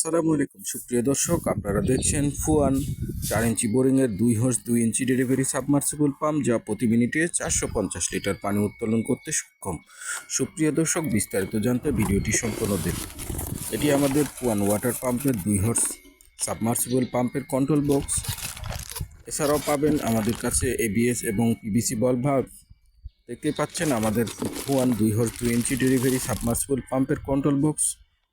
আসসালামু আলাইকুম। সুপ্রিয় দর্শক, আপনারা দেখছেন ফুয়ান। চার ইঞ্চি বোরিংয়ের দুই হোস দুই ইঞ্চি ডেলিভারি সাবমার্সিবল পাম্প, যা প্রতি মিনিটে চারশো পঞ্চাশ লিটার পানি উত্তোলন করতে সক্ষম। সুপ্রিয় দর্শক, বিস্তারিত জানতে ভিডিওটি সম্পূর্ণ দেখুন। এটি আমাদের ফুয়ান ওয়াটার পাম্পের দুই হর্স সাবমার্সিবল পাম্পের কন্ট্রোল বক্স এছাড়াও পাবেন আমাদের কাছে এবিএস এবং পিবিসি বল ভাগ দেখতে পাচ্ছেন আমাদের ফুয়ান দুই হর্স, দুই ইঞ্চি ডেলিভারি সাবমার্সিবল পাম্পের কন্ট্রোল বক্স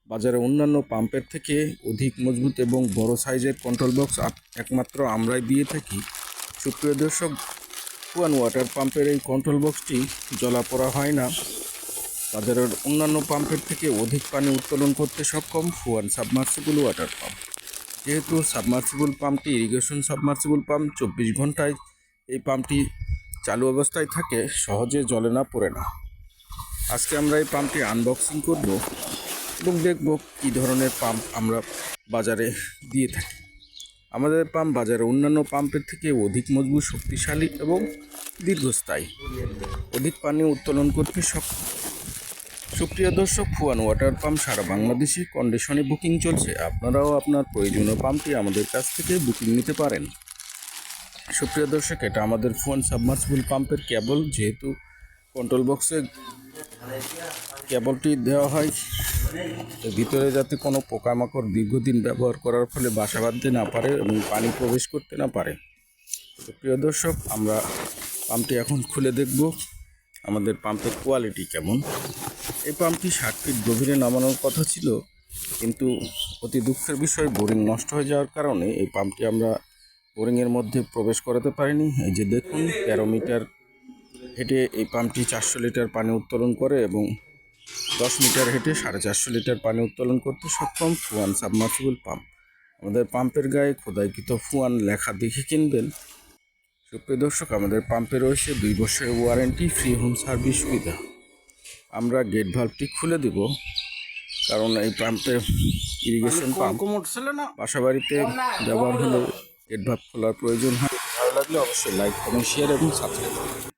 বাজারে অন্যান্য পাম্পের থেকে অধিক মজবুত এবং বড় সাইজের কন্ট্রোল বক্স একমাত্র আমরাই দিয়ে থাকি। সুপ্রিয় দর্শক ফুয়ান ওয়াটার পাম্পের এই কন্ট্রোল বক্সটি জলা জলাপড়া হয় না। বাজারের অন্যান্য পাম্পের থেকে অধিক পানি উত্তোলন করতে সক্ষম ফুয়ান সাবমার্সিবল ওয়াটার পাম্প যেহেতু সাবমার্সিবল পাম্পটি ইরিগেশন সাবমার্সিবল পাম্প চব্বিশ ঘন্টায় এই পাম্পটি চালু অবস্থায় থাকে, সহজে জলে না পড়ে না। আজকে আমরা এই পাম্পটি আনবক্সিং করব। এবং দেখব কী ধরনের পাম্প আমরা বাজারে দিয়ে থাকি। আমাদের পাম্প বাজারে অন্যান্য পাম্পের থেকে অধিক মজবুত, শক্তিশালী এবং দীর্ঘস্থায়ী। অধিক পানি উত্তোলন করতে সক্ষম সুপ্রিয় দর্শক ফুয়ান ওয়াটার পাম্প সারা বাংলাদেশে কন্ডিশনে বুকিং চলছে। আপনারাও আপনার প্রয়োজনীয় পাম্পটি আমাদের কাছ থেকে বুকিং নিতে পারেন। সুপ্রিয় দর্শক, এটা আমাদের ফোন সাবমার্সিবল পাম্পের কেবল যেহেতু কন্ট্রোল বক্সে কেবলটি দেওয়া হয় ভিতরে যাতে কোনো পোকামাকড় দীর্ঘদিন ব্যবহার করার ফলে বাসা বাঁধতে না পারে এবং পানি প্রবেশ করতে না পারে। তো প্রিয় দর্শক, আমরা পাম্পটি এখন খুলে দেখব। আমাদের পাম্পের কোয়ালিটি কেমন? এই পাম্পটি ষাট ফিট গভীরে নামানোর কথা ছিল, কিন্তু অতি দুঃখের বিষয়, বোরিং নষ্ট হয়ে যাওয়ার কারণে এই পাম্পটি আমরা বোরিংয়ের মধ্যে প্রবেশ করাতে পারিনি। এই যে দেখুন, তেরো মিটার হেঁটে এই পাম্পটি চারশো লিটার পানি উত্তোলন করে এবং দশ মিটার হেঁটে সাড়ে চারশো লিটার পানি উত্তোলন করতে সক্ষম ফুয়ান সাবমার্সিবল পাম্প। আমাদের পাম্পের গায়ে খোদাইকৃত ফুয়ান লেখা দেখে কিনবেন। সুপ্রিয় দর্শক আমাদের পাম্পে রয়েছে দুই বছরের ওয়ারেন্টি ফ্রি হোম সার্ভিস সুবিধা। আমরা গেট ভাল্বটি খুলে দিব কারণ এই পাম্পে ইরিগেশন পাম্প বাসা বাড়িতে ব্যবহার হলে গেট ভাল্ব খোলার প্রয়োজন হয়। ভালো লাগলে অবশ্যই লাইক কমেন্ট শেয়ার এবং সাবস্ক্রাইব